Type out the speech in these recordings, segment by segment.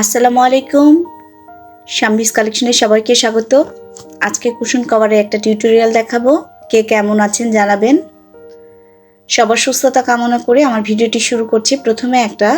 আসসালামু আলাইকুম। শাম্বিস কালেকশনে সবাইকে স্বাগত। আজকে কুশন কভারে একটা টিউটোরিয়াল দেখাবো। কে কেমন আছেন জানাবেন। সবার সুস্থতা কামনা করে আমার ভিডিওটি শুরু করছি। প্রথমে একটা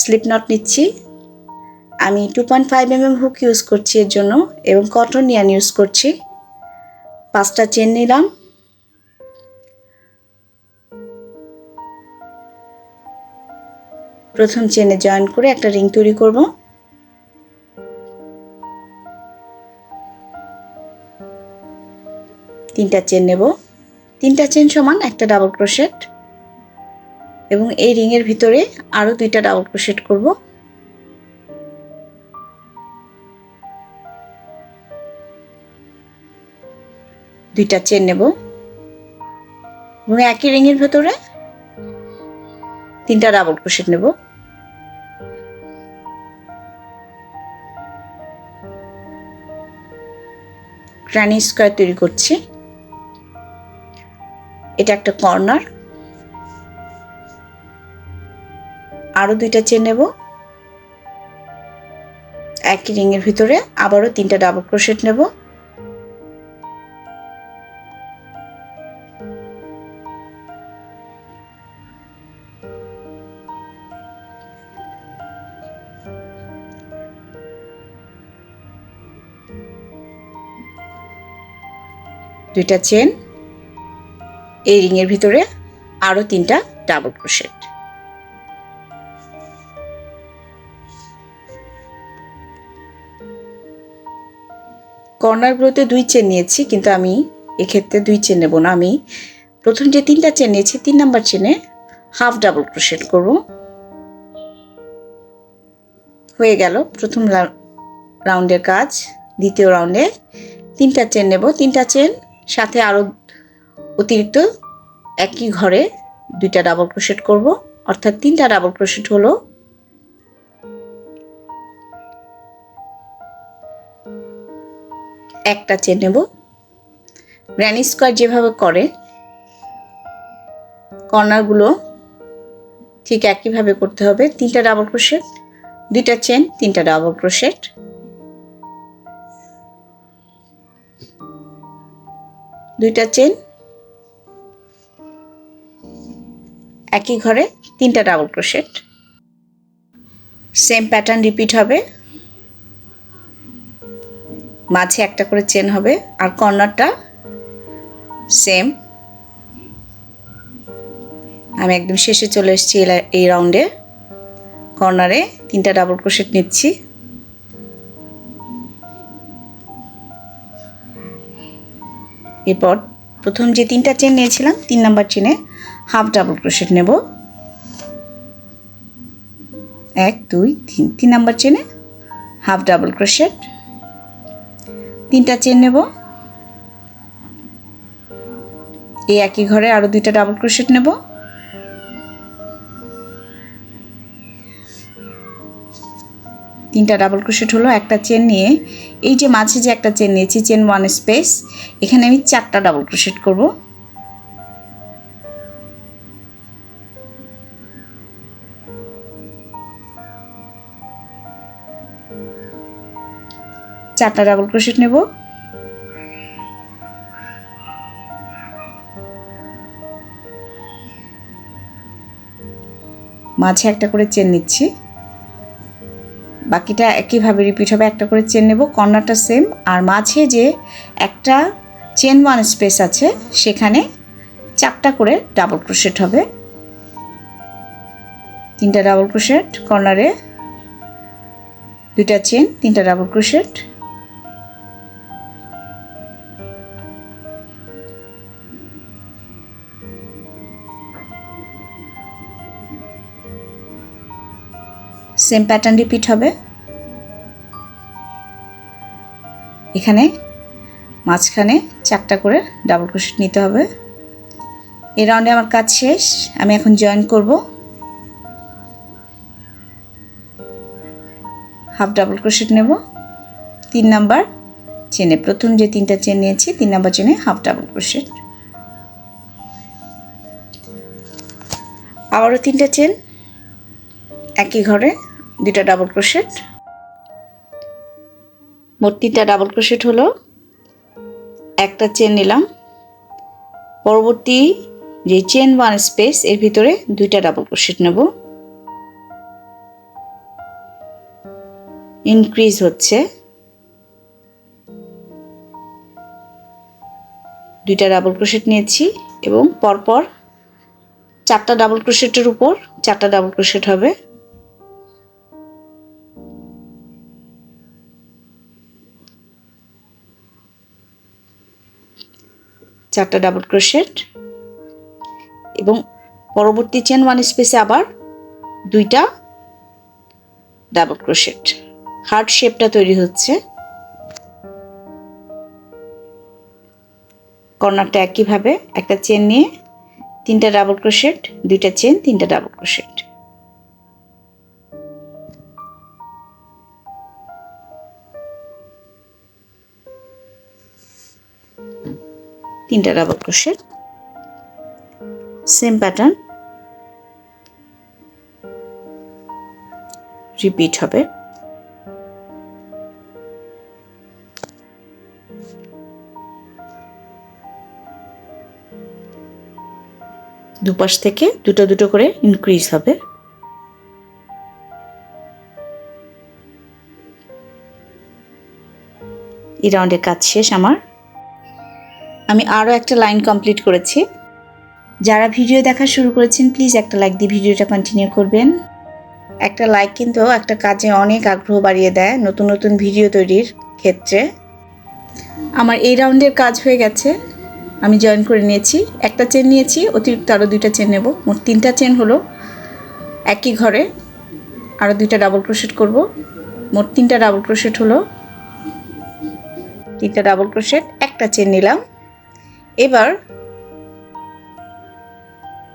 স্লিপ নট নিচ্ছি। আমি two point five M hook use করছি এর জন্য এবং কটন ইয়ান ইউজ করছি। পাঁচটা চেন নিলাম। প্রথম চেনে জয়েন করে একটা রিং তৈরি করব। তিনটা চেন নেব। তিনটা চেন সমান একটা ডাবল ক্রোশেট এবং এই রিংয়ের ভিতরে আরও দুইটা ডাবল ক্রোশেট করব। দুইটা চেন নেব। এবং একই রিংয়ের ভেতরে তিনটা ডাবল ক্রোশেট নেব। গ্রানি স্কোয়ার তৈরি করছি। এটা একটা কর্নার আরও দুইটা চেন নেব। একই রিংয়ের ভিতরে আবারও তিনটা ডাবল ক্রোশেট নেব। দুইটা চেন এই রিংয়ের ভিতরে আরও তিনটা ডাবল ক্রোশেট কর্নারগুলোতে দুই চেন নিয়েছি, কিন্তু আমি এক্ষেত্রে দুই চেন নেব না। আমি প্রথম যে তিনটা চেন নিয়েছি, তিন নাম্বার চেনে হাফ ডাবল ক্রোশেট করব। হয়ে গেল প্রথম রাউন্ডের কাজ। দ্বিতীয় রাউন্ডে তিনটা চেন নেব। তিনটা চেন সাথে আরও অতিরিক্ত একই ঘরে দুইটা ডাবল ক্রোশেট করব। অর্থাৎ তিনটা ডাবল ক্রোশেট হলো একটা চেন নেব। গ্র্যানি স্কোয়ার যেভাবে করে কর্নারগুলো ঠিক একইভাবে করতে হবে। তিনটা ডাবল ক্রোশেট দুইটা চেন তিনটা ডাবল ক্রোশেট দুইটা চেন একই ঘরে তিনটা double crochet same pattern repeat হবে। মাঝে একটা করে চেন হবে, আর কর্নারটা সেম আমি একদম শেষে চলে এসেছি এই রাউন্ডে কর্নারে তিনটা ডাবল ক্রোশেট নিচ্ছি। এরপর প্রথম যে তিনটা চেন নিয়েছিলাম, তিন নাম্বার চেনে হাফ ডাবল ক্রোশেট নেব। এক, দুই, তিন তিন নাম্বার চেনে হাফ ডাবল ক্রোশেট তিনটা চেন নেব। এই একই ঘরে আরও দুইটা ডাবল ক্রোশেট নেব। তিনটা ডাবল ক্রোশেট হলো, একটা চেন নিয়ে, এই যে মাঝে যে একটা চেন নিয়েছি চেন ওয়ান স্পেস এখানে আমি চারটা ডাবল ক্রোশেট করব। চারটা ডাবল ক্রোশেট নেব। মাঝে একটা করে চেন নিচ্ছি। বাকিটা একইভাবে রিপিট হবে, একটা করে চেন নেব কর্নারটা সেম আর মাঝে যে একটা চেন ওয়ান স্পেস আছে, সেখানে চারটা করে ডাবল ক্রোশেট হবে। তিনটা ডাবল ক্রোশেট কর্নারে দুইটা চেন তিনটা double crochet same pattern repeat হবে। এখানে মাঝখানে চারটা করে ডাবল ক্রোশেট নিতে হবে। এই রাউন্ডে আমার কাজ শেষ, আমি এখন জয়েন করব। হাফ ডাবল ক্রোশেট নেব। তিন নাম্বার চেনে প্রথম যে তিনটা চেন নিয়েছি, তিন নাম্বার চেনে হাফ ডাবল ক্রোশেট আবারও তিনটা চেন একই ঘরে। দুটা ডাবল ক্রোশেট মোট তিনটা ডাবল ক্রোশেট হলো। একটা চেন নিলাম। পরবর্তী যে চেন ওয়ান স্পেস এর ভিতরে দুইটা ডাবল ক্রোশেট নেব। ইনক্রিজ হচ্ছে। দুইটা ডাবল ক্রোশেট নিয়েছি এবং পরপর চারটা ডাবল ক্রোশেটের উপর চারটা ডাবল ক্রোশেট হবে। চারটা ডাবল ক্রোশেট এবং পরবর্তী চেন ওয়ান স্পেসে আবার দুইটা ডাবল ক্রোশেট হার্ট শেপটা তৈরি হচ্ছে। কর্নারটা একইভাবে একটা চেন নিয়ে তিনটা ডাবল ক্রোশেট দুইটা চেন তিনটা ডাবল ক্রোশেট তিনটা double crochet same pattern repeat হবে। দুপাশ থেকে দুটো দুটো করে ইনক্রিজ হবে। এই রাউন্ডের কাজ শেষ আমার। আমি আরও একটা লাইন কমপ্লিট করেছি। যারা ভিডিও দেখা শুরু করেছেন, প্লিজ একটা লাইক দিয়ে ভিডিওটা কন্টিনিউ করবেন। একটা লাইক কিন্তু একটা কাজে অনেক আগ্রহ বাড়িয়ে দেয় নতুন নতুন ভিডিও তৈরির ক্ষেত্রে। আমার এই রাউন্ডের কাজ হয়ে গেছে। আমি জয়েন করে নিয়েছি। একটা চেন নিয়েছি, অতিরিক্ত আরও দুইটা চেন নেব। মোট তিনটা চেন হলো একই ঘরে। আরও দুইটা ডাবল ক্রোশেট করব। মোট তিনটা ডাবল ক্রোশেট হলো। তিনটা ডাবল ক্রোশেট একটা চেন নিলাম। এবার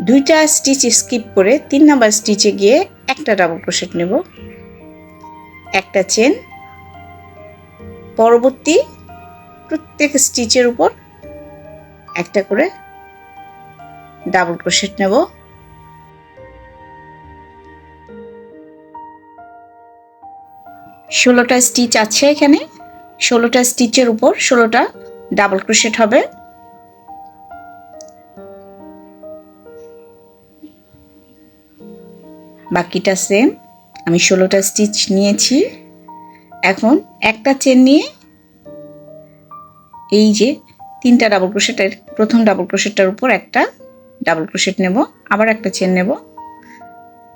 দুইটা স্টিচ স্কিপ করে তিন নাম্বার স্টিচে গিয়ে একটা ডাবল ক্রোশেট নেব। একটা চেন পরবর্তী প্রত্যেক স্টিচের উপর একটা করে ডাবল ক্রোশেট নেব। ষোলোটা স্টিচ আছে এখানে। ষোলোটা স্টিচের উপর ষোলোটা ডাবল ক্রোশেট হবে। বাকিটা সেম আমি ষোলোটা স্টিচ নিয়েছি। এখন একটা চেন নিয়ে এই যে তিনটা ডাবল ক্রোশেটের প্রথম ডাবল ক্রোশেটটার উপর একটা ডাবল ক্রোশেট নেব, আবার একটা চেন নেব।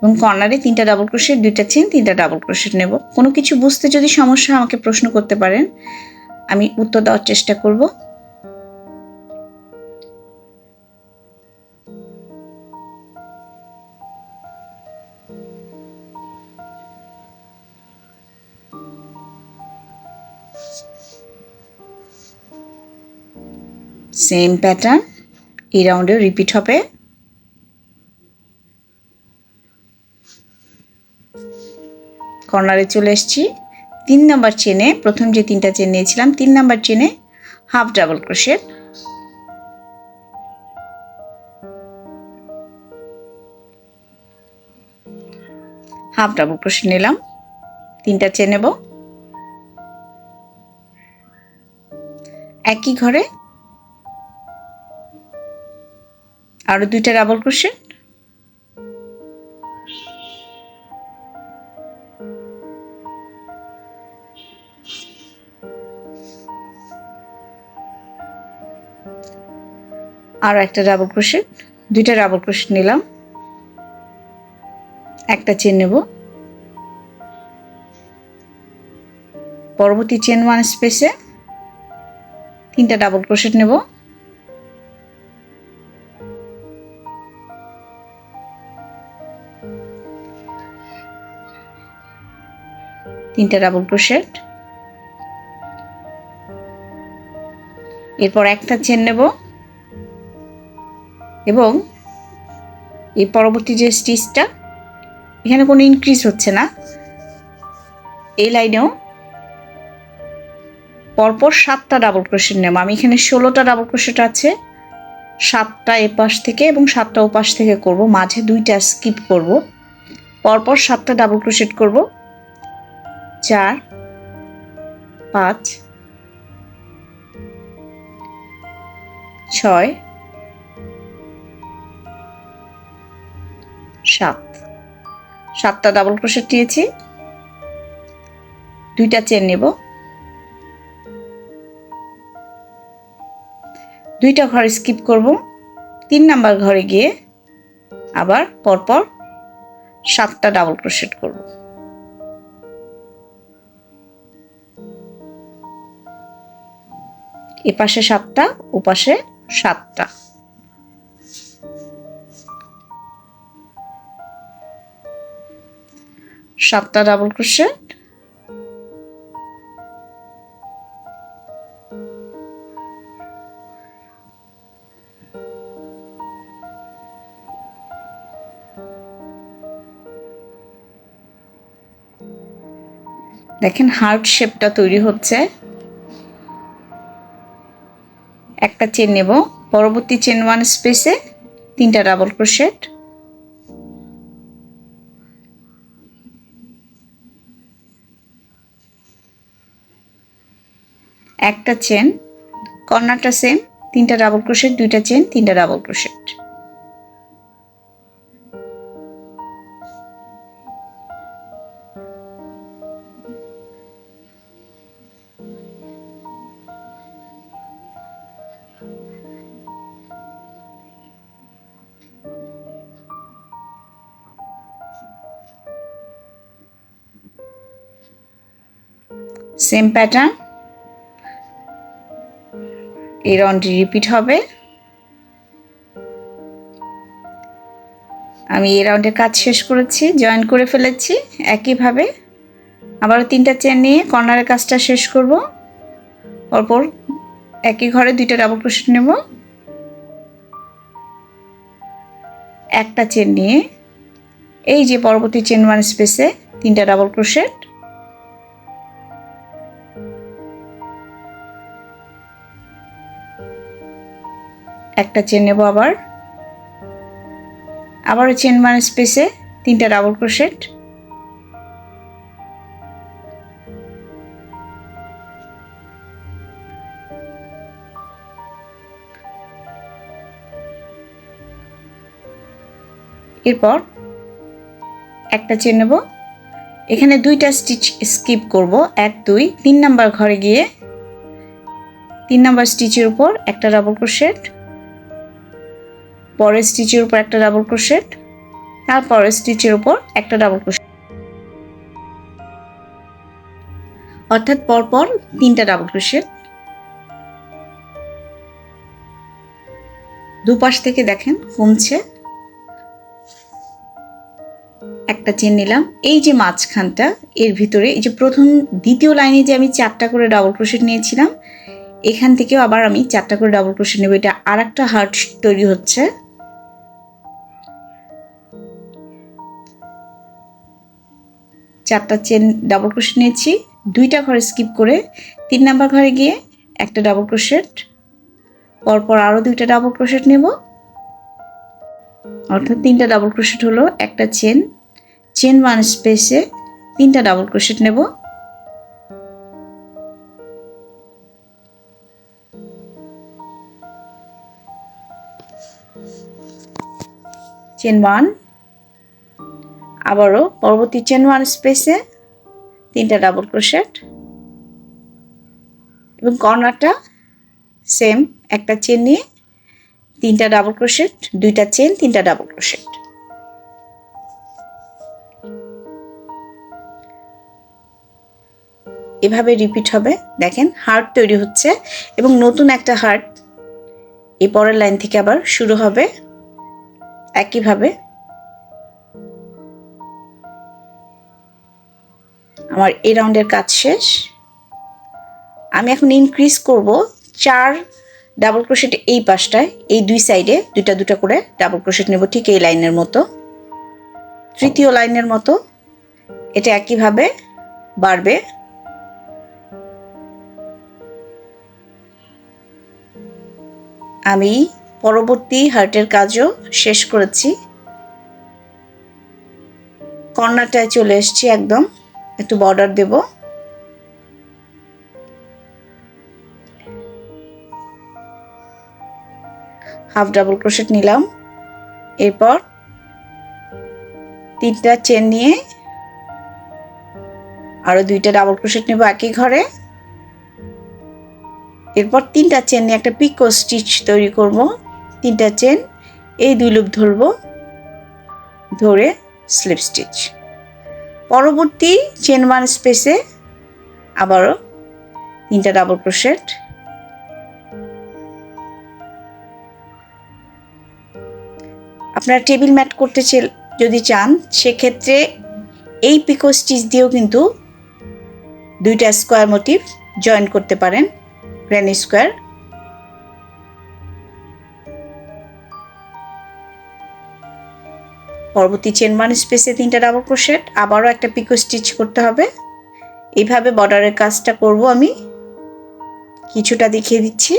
এবং কর্নারে তিনটা ডাবল ক্রোশেট দুইটা চেন তিনটা ডাবল ক্রোশেট নেব। কোনো কিছু বুঝতে যদি সমস্যা আমাকে প্রশ্ন করতে পারেন। আমি উত্তর দেওয়ার চেষ্টা করব। সেম প্যাটার্ন এই রাউন্ডেও রিপিট হবে। কর্নারে চলে এসেছি। তিন নাম্বার চেনে প্রথম যে তিনটা চেন নিয়েছিলাম, তিন নাম্বার চেনে half double crochet half double crochet নিলাম। তিনটা চেন নেব। একই ঘরে আরও দুইটা ডাবল ক্রোশেট আরও একটা ডাবল ক্রোশেট দুইটা ডাবল ক্রোশেট নিলাম। একটা চেন নেব। পরবর্তী চেন ওয়ান স্পেসে তিনটা ডাবল ক্রোশেট নেব। তিনটা ডাবল ক্রোশেট এরপর একটা চেন নেব। এবং এই পরবর্তী যে স্টিচটা এখানে কোনো ইনক্রিজ হচ্ছে না। এই লাইনেও পরপর সাতটা ডাবল ক্রোশেট নেব। আমি এখানে ষোলোটা ডাবল ক্রোশেট আছে। সাতটা এপাশ থেকে এবং সাতটা ওপাশ থেকে করব। মাঝে দুইটা স্কিপ করব। পরপর সাতটা ডাবল ক্রোশেট করব। চার, পাঁচ, ছয়, সাত। সাতটা ডাবল ক্রোশেট নিয়েছি। দুইটা চেন নেব। দুইটা ঘর স্কিপ করব। তিন নাম্বার ঘরে গিয়ে আবার পরপর সাতটা ডাবল ক্রোশেট করব। এপাশে সাতটা ওপাশে সাতটা। সাতটা ডাবল ক্রোশেট দেখেন হার্ট শেপটা তৈরি হচ্ছে। একটা চেন নেব। পরবর্তী চেন ওয়ান স্পেসে তিনটা ডাবল ক্রোশেট একটা চেন কর্নারটা সেম তিনটা ডাবল ক্রোশেট দুইটা চেন তিনটা ডাবল ক্রোশেট সেম প্যাটার্ন এই রাউন্ডটি রিপিট হবে। আমি এই রাউন্ডের কাজ শেষ করেছি জয়েন করে ফেলেছি একইভাবে। আবারও তিনটা চেন নিয়ে কর্নারের কাজটা শেষ করব। পরপর একই ঘরে দুইটা ডাবল ক্রোশেট নেব। একটা চেন নিয়ে, এই যে পরবর্তী চেন ওয়ান স্পেসে তিনটা ডাবল ক্রোশেট একটা চেন নেব আবার। আবারও চেন মানে স্পেসে তিনটা ডাবল ক্রোশেট এরপর একটা চেন নেব। এখানে দুইটা স্টিচ স্কিপ করব। এক, দুই, তিন নাম্বার ঘরে গিয়ে তিন নাম্বার স্টিচের উপর একটা ডাবল ক্রোশেট পরের স্টিচের উপর একটা ডাবল ক্রোশেট তারপরের স্টিচের উপর একটা ডাবল ক্রোশেট অর্থাৎ পরপর তিনটা ডাবল ক্রোশেট দুপাশ থেকে দেখেন কমছে। একটা চেন নিলাম। এই যে মাঝখানটা, এর ভিতরে এই যে প্রথম, দ্বিতীয় লাইনে যে আমি চারটা করে ডাবল ক্রোশেট নিয়েছিলাম, এখান থেকেও আবার আমি চারটা করে ডাবল ক্রোশেট নেব। এটা আর একটা হার্ট তৈরি হচ্ছে। চারটা চেন ডাবল ক্রোশেট নিয়েছি। দুইটা ঘরে স্কিপ করে তিন নাম্বার ঘরে গিয়ে একটা ডাবল ক্রোশেট পরপর আরও দুইটা ডাবল ক্রোশেট নেব। অর্থাৎ তিনটা ডাবল ক্রোশেট হলো একটা চেন চেন ওয়ান স্পেসে তিনটা ডাবল ক্রোশেট নেব। চেন ওয়ান আবারও পরবর্তী চেন ওয়ান স্পেসে তিনটা ডাবল ক্রোশেট এবং কর্নারটা সেম একটা চেন নিয়ে তিনটা ডাবল ক্রোশেট দুইটা চেন তিনটা ডাবল ক্রোশেট এভাবে রিপিট হবে। দেখেন হার্ট তৈরি হচ্ছে এবং নতুন একটা হার্ট এই পরের লাইন থেকে আবার শুরু হবে। একইভাবে আমার এই রাউন্ডের কাজ শেষ। আমি এখন ইনক্রিজ করব চার ডাবল ক্রোশেট এই পাশটায়, এই দুই সাইডে দুটা দুটা করে ডাবল ক্রোশেট নেব ঠিক এই লাইনের মতো। তৃতীয় লাইনের মতো। এটা একইভাবে বাড়বে। আমি পরবর্তী হার্টের কাজও শেষ করেছি। কর্নারটায় চলে এসছি একদম। একটু বর্ডার দেব। হাফ ডাবল ক্রোশেট নিলাম। এরপর তিনটা চেন নিয়ে আরও দুইটা ডাবল ক্রোশেট নেব একই ঘরে। এরপর তিনটা চেন নিয়ে একটা পিকো স্টিচ তৈরি করব। তিনটা চেন এই দুই লুপ ধরব। ধরে স্লিপ স্টিচ পরবর্তী চেন ওয়ান স্পেসে আবারও তিনটা ডাবল ক্রোশেট আপনারা টেবিল ম্যাট করতে যদি চান, সেক্ষেত্রে এই পিকো স্টিচ দিয়েও কিন্তু দুইটা স্কোয়ার মোটিভ জয়েন করতে পারেন গ্র্যানি স্কোয়ার পরবর্তী চেন ওয়ান স্পেসে তিনটা ডাবল ক্রোশেট আবারও একটা পিকো স্টিচ করতে হবে। এইভাবে বর্ডারের কাজটা করব আমি। কিছুটা দেখিয়ে দিচ্ছি।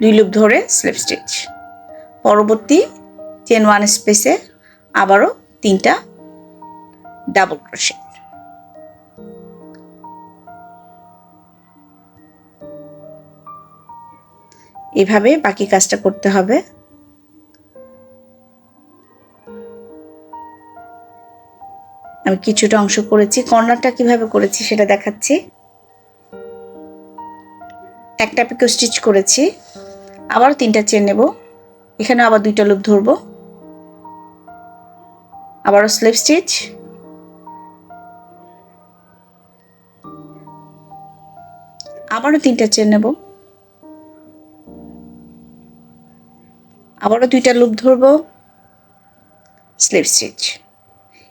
দুই লুপ ধরে স্লিপ স্টিচ পরবর্তী চেন ওয়ান স্পেসে আবারও তিনটা ডাবল ক্রোশেট এভাবে বাকি কাজটা করতে হবে। আমি কিছুটা অংশ করেছি। কর্নারটা কীভাবে করেছি সেটা দেখাচ্ছি। একটা পিকো স্টিচ করেছি। আবার তিনটা চেন নেব। এখানে আবার দুইটা লুপ ধরবো। আবারও স্লিপ স্টিচ। আবারও তিনটা চেন নেব। আবারও দুইটা লুপ ধরবো। Slip stitch.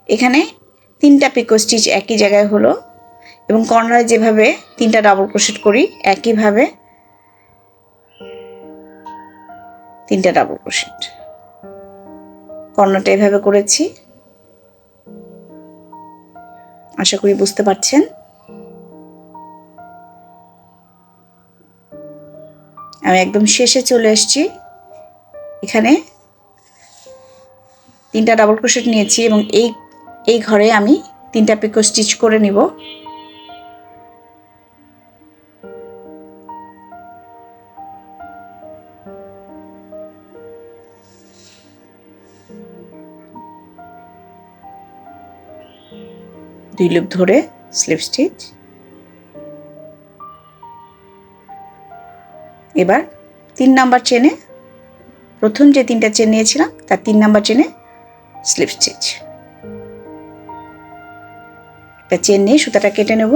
এখানে তিনটা পিকো স্টিচ একই জায়গায় হলো এবং কর্নারে যেভাবে তিনটা ডাবল ক্রোশেট করি, একইভাবে তিনটা ডাবল ক্রোশেট কর্নারটা এভাবে করেছি। আশা করি বুঝতে পারছেন। আমি একদম শেষে চলে এসেছি। এখানে তিনটা ডাবল ক্রোশেট নিয়েছি এবং এই এই ঘরে আমি তিনটা পিকো স্টিচ করে নিব। দুই লুপ ধরে স্লিপ স্টিচ। এবার তিন নাম্বার চেনে, প্রথম যে তিনটা চেন নিয়েছিলাম, তার তিন নাম্বার চেনে স্লিপ স্টিচ। একটা চেন নিয়ে সুতাটা কেটে নেব।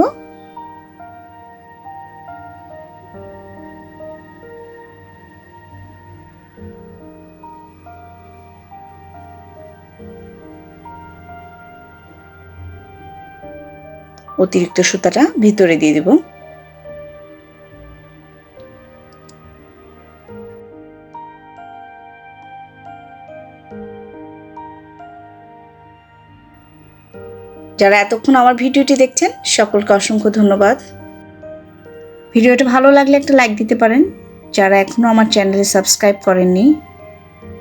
অতিরিক্ত সুতাটা ভিতরে দিয়ে দেব। যারা এতক্ষণ আমার ভিডিওটি দেখছেন, সকলকে অসংখ্য ধন্যবাদ। ভিডিওটা ভালো লাগলে একটা লাইক দিতে পারেন। যারা এখনও আমার চ্যানেলে সাবস্ক্রাইব করেননি,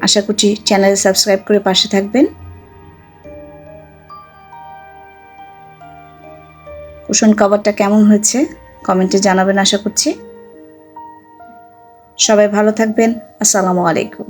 আশা করছি চ্যানেলে সাবস্ক্রাইব করে পাশে থাকবেন। কুশন কভারটা কেমন হয়েছে কমেন্টে জানাবেন আশা করছি। সবাই ভালো থাকবেন। আসসালামু আলাইকুম।